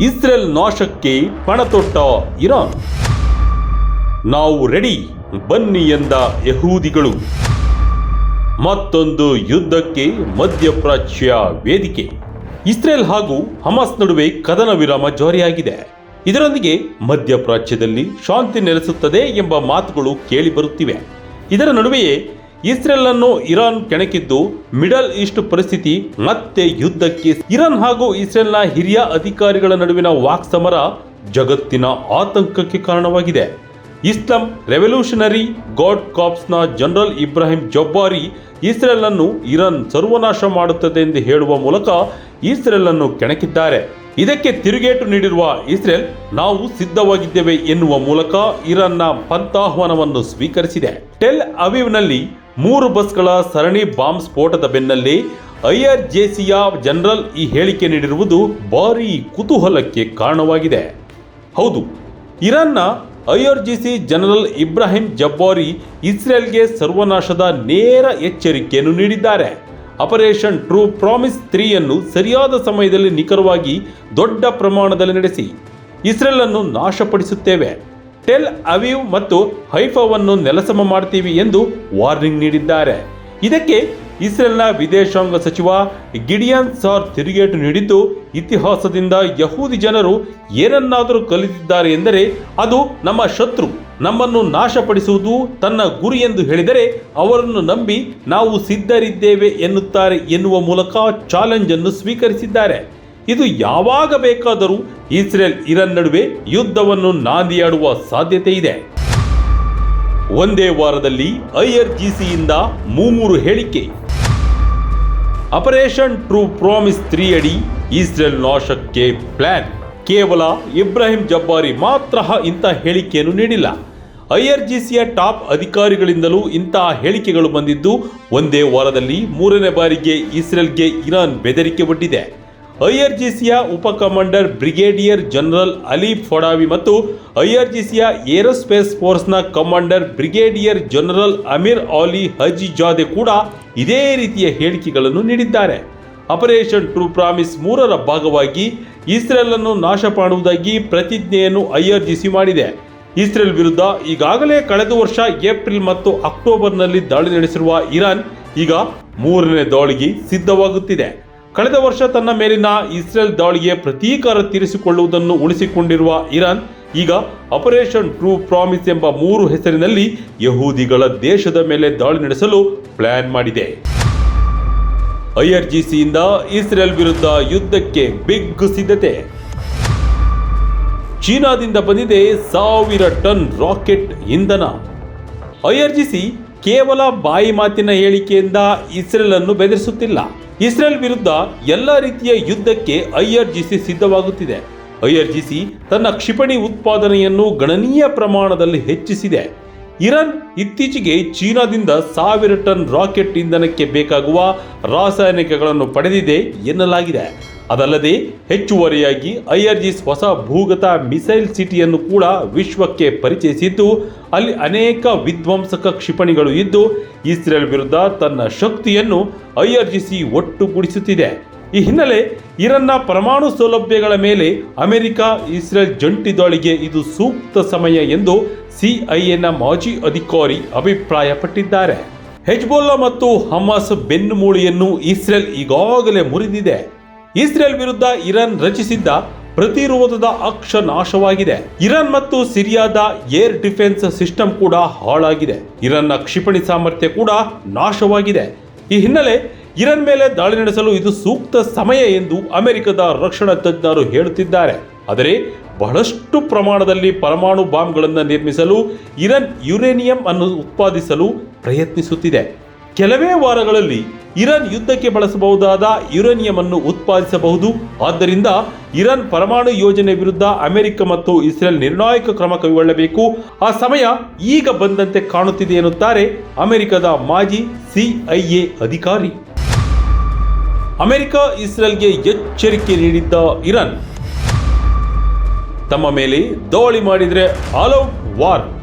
Israel ನಾಶಕ್ಕೆ ಪಣತೊಟ್ಟ Iran. ನಾವು ready, ಬನ್ನಿ ಎಂದ ಯಹೂದಿಗಳು. ಮತ್ತೊಂದು ಯುದ್ಧಕ್ಕೆ ಮಧ್ಯಪ್ರಾಚ್ಯ ವೇದಿಕೆ. ಇಸ್ರೇಲ್ ಹಾಗೂ ಹಮಾಸ್ ನಡುವೆ ಕದನ ವಿರಾಮ ಜಾರಿಯಾಗಿದೆ. ಇದರೊಂದಿಗೆ ಮಧ್ಯಪ್ರಾಚ್ಯದಲ್ಲಿ ಶಾಂತಿ ನೆಲೆಸುತ್ತದೆ ಎಂಬ ಮಾತುಗಳು ಕೇಳಿಬರುತ್ತಿವೆ ಇದರ ನಡುವೆಯೇ ಇಸ್ರೇಲ್ ಅನ್ನು ಇರಾನ್ ಕೆಣಕಿದ್ದು ಮಿಡಲ್ ಈಸ್ಟ್ ಪರಿಸ್ಥಿತಿ ಮತ್ತೆ ಯುದ್ಧಕ್ಕೆ ಇರಾನ್ ಹಾಗೂ ಇಸ್ರೇಲ್ನ ಹಿರಿಯ ಅಧಿಕಾರಿಗಳ ನಡುವಿನ ವಾಕ್ಸಮರ ಜಗತ್ತಿನ ಆತಂಕಕ್ಕೆ ಕಾರಣವಾಗಿದೆ. ಇಸ್ಲಾಂ ರೆವಲ್ಯೂಷನರಿ ಗಾಡ್ ಕಾಪ್ಸ್ನ ಜನರಲ್ ಇಬ್ರಾಹಿಂ ಜಬ್ಬಾರಿ ಇಸ್ರೇಲ್ ಅನ್ನು ಇರಾನ್ ಸರ್ವನಾಶ ಮಾಡುತ್ತದೆ ಎಂದು ಹೇಳುವ ಮೂಲಕ ಇಸ್ರೇಲ್ ಅನ್ನು ಕೆಣಕಿದ್ದಾರೆ. ಇದಕ್ಕೆ ತಿರುಗೇಟು ನೀಡಿರುವ ಇಸ್ರೇಲ್, ನಾವು ಸಿದ್ಧವಾಗಿದ್ದೇವೆ ಎನ್ನುವ ಮೂಲಕ ಇರಾನ್ನ ಪಂತಾಹ್ವಾನವನ್ನು ಸ್ವೀಕರಿಸಿದೆ. ಟೆಲ್ ಅವೀವ್ನಲ್ಲಿ ಮೂರು ಬಸ್ಗಳ ಸರಣಿ ಬಾಂಬ್ ಸ್ಫೋಟದ ಬೆನ್ನಲ್ಲೇ ಐಆರ್ಜೆಸಿಯ ಜನರಲ್ ಈ ಹೇಳಿಕೆ ನೀಡಿರುವುದು ಭಾರೀ ಕುತೂಹಲಕ್ಕೆ ಕಾರಣವಾಗಿದೆ. ಹೌದು, ಇರಾನ್ನ ಐಆರ್ಜಿಸಿ ಜನರಲ್ ಇಬ್ರಾಹಿಂ ಜಬ್ಬಾರಿ ಇಸ್ರೇಲ್ಗೆ ಸರ್ವನಾಶದ ನೇರ ಎಚ್ಚರಿಕೆಯನ್ನು ನೀಡಿದ್ದಾರೆ. ಆಪರೇಷನ್ ಟ್ರೂ ಪ್ರಾಮಿಸ್ ತ್ರೀಯನ್ನು ಸರಿಯಾದ ಸಮಯದಲ್ಲಿ ನಿಖರವಾಗಿ ದೊಡ್ಡ ಪ್ರಮಾಣದಲ್ಲಿ ನಡೆಸಿ. ಇಸ್ರೇಲ್ ಅನ್ನು ನಾಶಪಡಿಸುತ್ತೇವೆ. ಟೆಲ್ ಅವೀವ್ ಮತ್ತು ಹೈಫಾವನ್ನು ನೆಲಸಮ ಮಾಡ್ತೀವಿ ಎಂದು ವಾರ್ನಿಂಗ್ ನೀಡಿದ್ದಾರೆ. ಇದಕ್ಕೆ ಇಸ್ರೇಲ್ನ ವಿದೇಶಾಂಗ ಸಚಿವ ಗಿಡಿಯನ್ ಸಾರ್ ತಿರುಗೇಟು ನೀಡಿದ್ದು, ಇತಿಹಾಸದಿಂದ ಯಹೂದಿ ಜನರು ಏನನ್ನಾದರೂ ಕಲಿತಿದ್ದಾರೆ ಎಂದರೆ ಅದು ನಮ್ಮ ಶತ್ರು. ನಮ್ಮನ್ನು ನಾಶಪಡಿಸುವುದು ತನ್ನ ಗುರಿ ಎಂದು ಹೇಳಿದರೆ ಅವರನ್ನು ನಂಬಿ ನಾವು ಸಿದ್ಧರಿದ್ದೇವೆ ಎನ್ನುತ್ತಾರೆ ಎನ್ನುವ ಮೂಲಕ ಚಾಲೆಂಜ್ ಅನ್ನು ಸ್ವೀಕರಿಸಿದ್ದಾರೆ. ಇದು ಯಾವಾಗ ಬೇಕಾದರೂ ಇಸ್ರೇಲ್ ಇರನ್ ನಡುವೆ ಯುದ್ಧವನ್ನು ನಾಂದಿಯಾಡುವ ಸಾಧ್ಯತೆ ಇದೆ. ಒಂದೇ ವಾರದಲ್ಲಿ ಐಆರ್ಜಿಸಿಯಿಂದ ಮೂಮೂರು ಹೇಳಿಕೆ. ಆಪರೇಷನ್ ಟ್ರೂ ಪ್ರಾಮಿಸ್ ತ್ರೀ ಅಡಿ ಇಸ್ರೇಲ್ ನಾಶಕ್ಕೆ ಪ್ಲಾನ್ ಕೇವಲ ಇಬ್ರಾಹಿಂ ಜಬ್ಬಾರಿ ಮಾತ್ರ ಇಂಥ ಹೇಳಿಕೆಯನ್ನು ನೀಡಿಲ್ಲ. ಐಆರ್ಜಿಸಿಯ ಟಾಪ್ ಅಧಿಕಾರಿಗಳಿಂದಲೂ ಇಂತಹ ಹೇಳಿಕೆಗಳು ಬಂದಿದ್ದು, ಒಂದೇ ವಾರದಲ್ಲಿ ಮೂರನೇ ಬಾರಿಗೆ ಇಸ್ರೇಲ್ಗೆ ಇರಾನ್ ಬೆದರಿಕೆ ಒಡ್ಡಿದೆ. ಐಆರ್ಜಿಸಿಯ ಉಪ commander brigadier general Ali Fadavi ಮತ್ತು ಐಆರ್ಜಿಸಿಯ aerospace ಫೋರ್ಸ್ನ commander brigadier general Amir Hajizadeh ಕೂಡ ಇದೇ ರೀತಿಯ ಹೇಳಿಕೆಗಳನ್ನು ನೀಡಿದ್ದಾರೆ. ಆಪರೇಷನ್ ಟ್ರೂ ಪ್ರಾಮಿಸ್ ಮೂರರ ಭಾಗವಾಗಿ ಇಸ್ರೇಲ್ ಅನ್ನು ನಾಶ ಮಾಡುವುದಾಗಿ ಪ್ರತಿಜ್ಞೆಯನ್ನು ಐಆರ್ಜಿಸಿ ಮಾಡಿದೆ. ಇಸ್ರೇಲ್ ವಿರುದ್ಧ ಈಗಾಗಲೇ ಕಳೆದ ವರ್ಷ ಏಪ್ರಿಲ್ ಮತ್ತು ಅಕ್ಟೋಬರ್ನಲ್ಲಿ ದಾಳಿ ನಡೆಸಿರುವ ಇರಾನ್ ಈಗ ಮೂರನೇ ದಾಳಿಗೆ ಸಿದ್ಧವಾಗುತ್ತಿದೆ. ಕಳೆದ ವರ್ಷ ತನ್ನ ಮೇಲಿನ ಇಸ್ರೇಲ್ ದಾಳಿಗೆ ಪ್ರತೀಕಾರ ತೀರಿಸಿಕೊಳ್ಳುವುದನ್ನು ಉಳಿಸಿಕೊಂಡಿರುವ ಇರಾನ್ ಈಗ ಆಪರೇಷನ್ ಟ್ರೂ ಪ್ರಾಮಿಸ್ ಎಂಬ ಮೂರು ಹೆಸರಿನಲ್ಲಿ ಯಹೂದಿಗಳ ದೇಶದ ಮೇಲೆ ದಾಳಿ ನಡೆಸಲು ಪ್ಲಾನ್ ಮಾಡಿದೆ. ಐಆರ್ಜಿಸಿಯಿಂದ ಇಸ್ರೇಲ್ ವಿರುದ್ಧ ಯುದ್ಧಕ್ಕೆ ಬಿಗ್ ಸಿದ್ಧತೆ. ಚೀನಾದಿಂದ ಬಂದಿದೆ ಸಾವಿರ ಟನ್ ರಾಕೆಟ್ ಇಂಧನ. ಐಆರ್ಜಿಸಿ ಕೇವಲ ಬಾಯಿ ಮಾತಿನ ಹೇಳಿಕೆಯಿಂದ ಇಸ್ರೇಲ್ ಅನ್ನು ಬೆದರಿಸುತ್ತಿಲ್ಲ. ಇಸ್ರೇಲ್ ವಿರುದ್ಧ ಎಲ್ಲ ರೀತಿಯ ಯುದ್ಧಕ್ಕೆ ಐಆರ್ಜಿಸಿ ಸಿದ್ಧವಾಗುತ್ತಿದೆ. ಐಆರ್ಜಿಸಿ ತನ್ನ ಕ್ಷಿಪಣಿ ಉತ್ಪಾದನೆಯನ್ನು ಗಣನೀಯ ಪ್ರಮಾಣದಲ್ಲಿ ಹೆಚ್ಚಿಸಿದೆ. ಇರಾನ್ ಇತ್ತೀಚೆಗೆ ಚೀನಾದಿಂದ ಸಾವಿರ ಟನ್ ರಾಕೆಟ್ ಇಂಧನಕ್ಕೆ ಬೇಕಾಗುವ ರಾಸಾಯನಿಕಗಳನ್ನು ಪಡೆದಿದೆ ಎನ್ನಲಾಗಿದೆ. ಅದಲ್ಲದೆ ಹೆಚ್ಚುವರಿಯಾಗಿ ಐಆರ್ಜಿಸ್ ಹೊಸ ಭೂಗತ ಮಿಸೈಲ್ ಸಿಟಿಯನ್ನು ಕೂಡ ವಿಶ್ವಕ್ಕೆ ಪರಿಚಯಿಸಿದ್ದು, ಅಲ್ಲಿ ಅನೇಕ ವಿಧ್ವಂಸಕ ಕ್ಷಿಪಣಿಗಳು ಇದ್ದು, ಇಸ್ರೇಲ್ ವಿರುದ್ಧ ತನ್ನ ಶಕ್ತಿಯನ್ನು ಐಆರ್ಜಿಸಿ ಒಟ್ಟುಗೂಡಿಸುತ್ತಿದೆ. ಈ ಹಿನ್ನೆಲೆ ಇರನ್ನ ಪರಮಾಣು ಸೌಲಭ್ಯಗಳ ಮೇಲೆ ಅಮೆರಿಕ, ಇಸ್ರೇಲ್ ಜಂಟಿ ದಾಳಿಗೆ ಇದು ಸೂಕ್ತ ಸಮಯ ಎಂದು ಸಿಐಎನ ಮಾಜಿ ಅಧಿಕಾರಿ ಅಭಿಪ್ರಾಯಪಟ್ಟಿದ್ದಾರೆ. ಹೆಜ್ಬೋಲ್ಲಾ ಮತ್ತು ಹಮಾಸ್ ಬೆನ್ನುಮೂಳೆಯನ್ನು ಇಸ್ರೇಲ್ ಈಗಾಗಲೇ ಮುರಿದಿದೆ. ಇಸ್ರೇಲ್ ವಿರುದ್ಧ ಇರಾನ್ ರಚಿಸಿದ್ದ ಪ್ರತಿರೋಧದ ಅಕ್ಷ ನಾಶವಾಗಿದೆ. ಇರಾನ್ ಮತ್ತು ಸಿರಿಯಾದ ಏರ್ ಡಿಫೆನ್ಸ್ ಸಿಸ್ಟಮ್ ಕೂಡ ಹಾಳಾಗಿದೆ. ಇರಾನ್ನ ಕ್ಷಿಪಣಿ ಸಾಮರ್ಥ್ಯ ಕೂಡ ನಾಶವಾಗಿದೆ. ಈ ಹಿನ್ನೆಲೆ ಇರಾನ್ ಮೇಲೆ ದಾಳಿ ನಡೆಸಲು ಇದು ಸೂಕ್ತ ಸಮಯ ಎಂದು ಅಮೆರಿಕದ ರಕ್ಷಣಾ ತಜ್ಞರು ಹೇಳುತ್ತಿದ್ದಾರೆ. ಆದರೆ ಬಹಳಷ್ಟು ಪ್ರಮಾಣದಲ್ಲಿ ಪರಮಾಣು ಬಾಂಬ್ಗಳನ್ನು ನಿರ್ಮಿಸಲು ಇರಾನ್ ಯುರೇನಿಯಂ ಅನ್ನು ಉತ್ಪಾದಿಸಲು ಪ್ರಯತ್ನಿಸುತ್ತಿದೆ. ಕೆಲವೇ ವಾರಗಳಲ್ಲಿ ಇರಾನ್ ಯುದ್ಧಕ್ಕೆ ಬಳಸಬಹುದಾದ ಯುರೇನಿಯಂ ಅನ್ನು ಉತ್ಪಾದಿಸಬಹುದು. ಆದ್ದರಿಂದ ಇರಾನ್ ಪರಮಾಣು ಯೋಜನೆ ವಿರುದ್ಧ ಅಮೆರಿಕ ಮತ್ತು ಇಸ್ರೇಲ್ ನಿರ್ಣಾಯಕ ಕ್ರಮ ಕೈಗೊಳ್ಳಬೇಕು. ಆ ಸಮಯ ಈಗ ಬಂದಂತೆ ಕಾಣುತ್ತಿದೆ ಎನ್ನುತ್ತಾರೆ ಅಮೆರಿಕದ ಮಾಜಿ ಸಿಐಎ ಅಧಿಕಾರಿ. ಅಮೆರಿಕ ಇಸ್ರೇಲ್ಗೆ ಎಚ್ಚರಿಕೆ ನೀಡಿದ್ದ ಇರಾನ್. ತಮ್ಮ ಮೇಲೆ ದಾಳಿ ಮಾಡಿದರೆ ಆಲ್ ಔಟ್ ವಾರ್.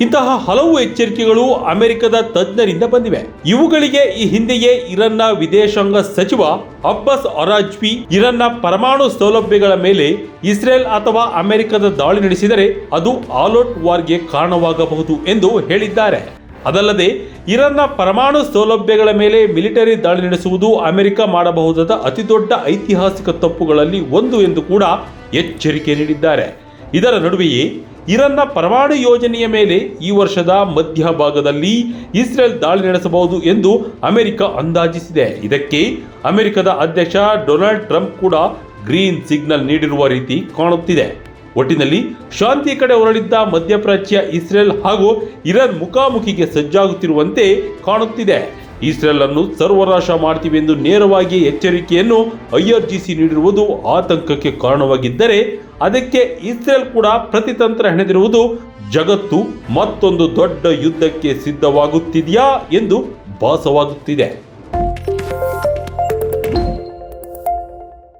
ಇಂತಹ ಹಲವು ಎಚ್ಚರಿಕೆಗಳು ಅಮೆರಿಕದ ತಜ್ಞರಿಂದ ಬಂದಿವೆ. ಇವುಗಳಿಗೆ ಈ ಹಿಂದೆಯೇ ಇರನ್ನ ವಿದೇಶಾಂಗ ಸಚಿವ ಅಬ್ಬಾಸ್ ಅರಾಜ್ವಿ ಇರನ್ನ ಪರಮಾಣು ಸೌಲಭ್ಯಗಳ ಮೇಲೆ ಇಸ್ರೇಲ್ ಅಥವಾ ಅಮೆರಿಕದ ದಾಳಿ ನಡೆಸಿದರೆ ಅದು ಆಲೋಟ್ ವಾರ್ಗೆ ಕಾರಣವಾಗಬಹುದು ಎಂದು ಹೇಳಿದ್ದಾರೆ. ಅದಲ್ಲದೆ, ಇರನ್ನ ಪರಮಾಣು ಸೌಲಭ್ಯಗಳ ಮೇಲೆ ಮಿಲಿಟರಿ ದಾಳಿ ನಡೆಸುವುದು ಅಮೆರಿಕ ಮಾಡಬಹುದಾದ ಅತಿದೊಡ್ಡ ಐತಿಹಾಸಿಕ ತಪ್ಪುಗಳಲ್ಲಿ ಒಂದು ಎಂದು ಕೂಡ ಎಚ್ಚರಿಕೆ ನೀಡಿದ್ದಾರೆ. ಇದರ ನಡುವೆಯೇ ಇರಾನ್ನ ಪರಮಾಣು ಯೋಜನೆಯ ಮೇಲೆ ಈ ವರ್ಷದ ಮಧ್ಯಭಾಗದಲ್ಲಿ ಇಸ್ರೇಲ್ ದಾಳಿ ನಡೆಸಬಹುದು ಎಂದು ಅಮೆರಿಕ ಅಂದಾಜಿಸಿದೆ. ಇದಕ್ಕೆ ಅಮೆರಿಕದ ಅಧ್ಯಕ್ಷ ಡೊನಾಲ್ಡ್ ಟ್ರಂಪ್ ಕೂಡ ಗ್ರೀನ್ ಸಿಗ್ನಲ್ ನೀಡಿರುವ ರೀತಿ ಕಾಣುತ್ತಿದೆ. ಒಟ್ಟಿನಲ್ಲಿ ಶಾಂತಿ ಕಡೆ ಹೊರಳಿದ್ದ ಮಧ್ಯಪ್ರಾಚ್ಯ ಇಸ್ರೇಲ್ ಹಾಗೂ ಇರಾನ್ ಮುಖಾಮುಖಿಗೆ ಸಜ್ಜಾಗುತ್ತಿರುವಂತೆ ಕಾಣುತ್ತಿದೆ. ಇಸ್ರೇಲ್ ಅನ್ನು ಸರ್ವನಾಶ ಮಾಡ್ತೀವಿ ಎಂದು ನೇರವಾಗಿ ಎಚ್ಚರಿಕೆಯನ್ನು ಐಆರ್ಜಿಸಿ ನೀಡಿರುವುದು ಆತಂಕಕ್ಕೆ ಕಾರಣವಾಗಿದ್ದರೆ ಅದಕ್ಕೆ ಇಸ್ರೇಲ್ ಕೂಡ ಪ್ರತಿತಂತ್ರ ಹೆಣೆದಿರುವುದು ಜಗತ್ತು ಮತ್ತೊಂದು ದೊಡ್ಡ ಯುದ್ಧಕ್ಕೆ ಸಿದ್ಧವಾಗುತ್ತಿದೆಯಾ ಎಂದು ಭಾಸವಾಗುತ್ತಿದೆ.